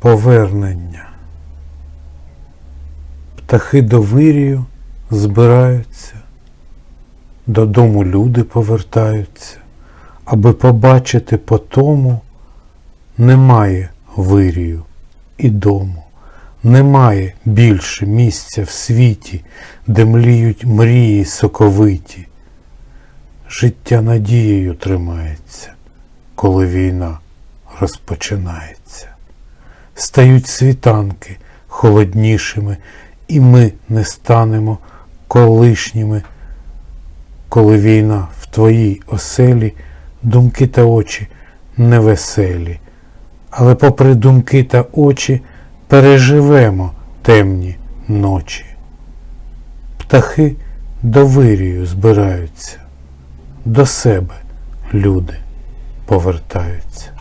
Повернення. Птахи до вирію збираються, додому люди повертаються, аби побачити по тому, немає вирію і дому, немає більше місця в світі, де мліють мрії соковиті. Життя надією тримається, коли війна розпочинається. Стають світанки холоднішими, і ми не станемо колишніми, коли війна в твоїй оселі, думки та очі невеселі. Але попри думки та очі переживемо темні ночі. Птахи до вирію збираються, до себе люди повертаються.